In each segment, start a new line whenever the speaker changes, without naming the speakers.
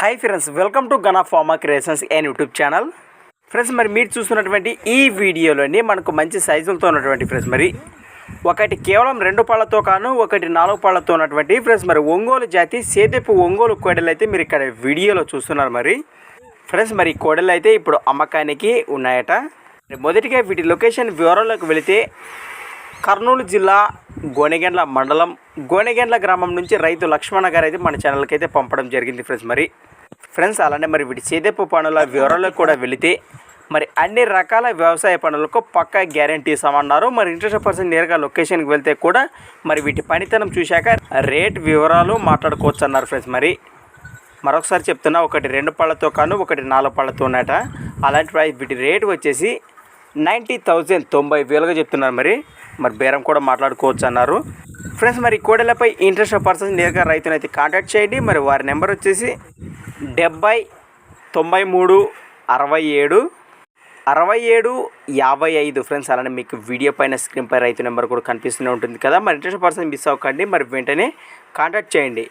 Hi friends welcome to Gana pharma creations and YouTube channel friends మరి మీరు చూస్తున్నటువంటి ఈ వీడియోలోని మనకు మంచి సైజులతో ఉన్నటువంటి ఫ్రెండ్స్ మరి. ఒకటి కేవలం రెండు పళ్ళతో కాను ఒకటి నాలుగు పళ్ళతో ఉన్నటువంటి ఫ్రెండ్స్ మరి ఒంగోలు జాతి సేదెపు ఒంగోలు కోడలు అయితే మీరు ఇక్కడ వీడియోలో చూస్తున్నారు మరి. ఫ్రెండ్స్ మరి కోడలు అయితే ఇప్పుడు అమ్మకానికి ఉన్నాయట. మొదటిగా వీటి లొకేషన్ వివరాల్లోకి వెళితే కర్నూలు జిల్లా గోనెగెండ్ల మండలం గోనెగెండ్ల గ్రామం నుంచి రైతు లక్ష్మణ గారు అయితే మన ఛానల్కి అయితే పంపడం జరిగింది ఫ్రెండ్స్. మరి ఫ్రెండ్స్ అలానే మరి వీటి సేదెప్పు పనుల వివరాలకు కూడా వెళితే మరి అన్ని రకాల వ్యవసాయ పనులకు పక్కా గ్యారంటీ ఇస్తామన్నారు. మరి ఇంట్రెస్ట్ పర్సన్ నేరుగా లొకేషన్కి వెళ్తే కూడా మరి వీటి పనితనం చూశాక రేట్ వివరాలు మాట్లాడుకోవచ్చు అన్నారు ఫ్రెండ్స్. మరి మరొకసారి చెప్తున్నా ఒకటి రెండు పళ్ళతో కాను ఒకటి నాలుగు పళ్ళతో ఉన్నట అలాంటి ప్రైస్ వీటి రేటు వచ్చేసి నైంటీ థౌజండ్ తొంభై వేలుగా చెప్తున్నారు. మరి మరి బేరం కూడా మాట్లాడుకోవచ్చు అన్నారు. ఫ్రెండ్స్ మరి కోడలపై ఇంట్రెస్ట్ పర్సన్స్ నేరుగా రైతుని అయితే కాంటాక్ట్ చేయండి. మరి వారి నెంబర్ వచ్చేసి డెబ్బై తొంభై మూడు అరవై ఏడు అరవై ఏడు యాభై ఐదు. ఫ్రెండ్స్ అలానే మీకు వీడియో పైన స్క్రీన్ పై రైతు నెంబర్ కూడా కనిపిస్తూనే ఉంటుంది కదా. మరి ఇంట్రెస్ట్ పర్సన్ మిస్ అవ్వకండి. మరి వెంటనే కాంటాక్ట్ చేయండి.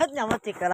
はっちゃん待ってから。